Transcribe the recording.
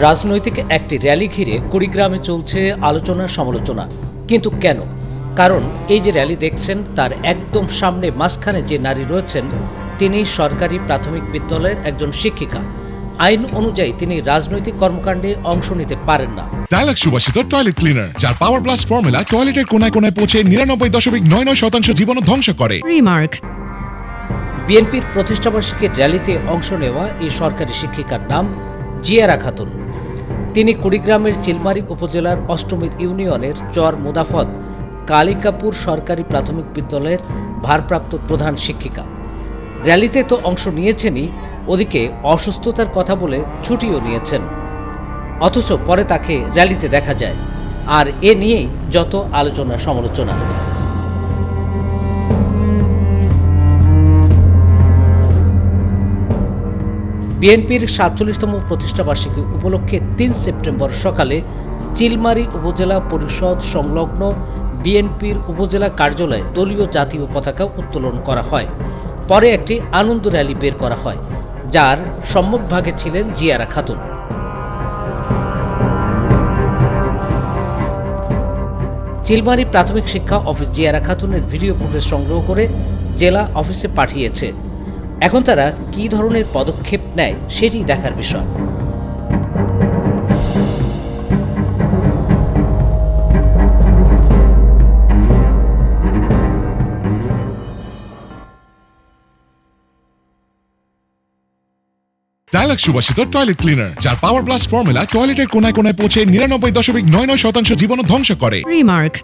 রাজনৈতিক একটি র্যালি ঘিরে কুড়িগ্রামে চলছে আলোচনা সমালোচনা। কিন্তু কেন? কারণ এই যে র্যালি দেখছেন তার একদম সামনে মাঝখানে যে নারী রয়েছেন তিনি সরকারি প্রাথমিক বিদ্যালয়ের একজন শিক্ষিকা। আইন অনুযায়ী তিনি রাজনৈতিক কর্মকাণ্ডে অংশ নিতে পারেন না। ডায়ালগ সুবাসিত টয়লেট ক্লিনার যার পাওয়ার প্লাস ফর্মুলা টয়লেটের কোনায় কোনায় পৌঁছে নিরানব্বই দশমিক নয় নয় শতাংশ জীবন ধ্বংস করে। Remark. বিএনপির প্রতিষ্ঠাবার্ষিকীর র্যালিতে অংশ নেওয়া এই সরকারি শিক্ষিকার নাম জিয়ারা খাতুন। তিনি কুড়িগ্রামের চিলমারি উপজেলার অষ্টমীর ইউনিয়নের চর মোদাফত, কালিকাপুর সরকারি প্রাথমিক বিদ্যালয়ের ভারপ্রাপ্ত প্রধান শিক্ষিকা। র্যালিতে তো অংশ নিয়েছেনই, ওদিকে অসুস্থতার কথা বলে ছুটিও নিয়েছেন। অথচ পরে তাকে র্যালিতে দেখা যায়। আর এ নিয়েই যত আলোচনা সমালোচনা বিএনপির সাতচল্লিশতম প্রতিষ্ঠাবার্ষিকী উপলক্ষে তিন সেপ্টেম্বর সকালে চিলমারি উপজেলা পরিষদ সংলগ্ন বিএনপির উপজেলা কার্যালয়ে দলীয় জাতীয় পতাকা উত্তোলন করা হয়। পরে একটি আনন্দ র্যালি বের করা হয়, যার সম্মুখভাগে ছিলেন জিয়ারা খাতুন। চিলমারি প্রাথমিক শিক্ষা অফিস জিয়ারা খাতুনের ভিডিও ফুটেজ সংগ্রহ করে জেলা অফিসে পাঠিয়েছে। এখন তারা কি ধরনের পদক্ষেপ নেয় সেটি দেখার বিষয় ডায়ালগ সুবাসিত টয়লেট ক্লিনার যার পাওয়ার প্লাস ফর্মুলা টয়লেটের কোনায় কোনায় পৌঁছে নিরানব্বই দশমিক নয় নয় শতাংশ জীবন ধ্বংস করে Remark.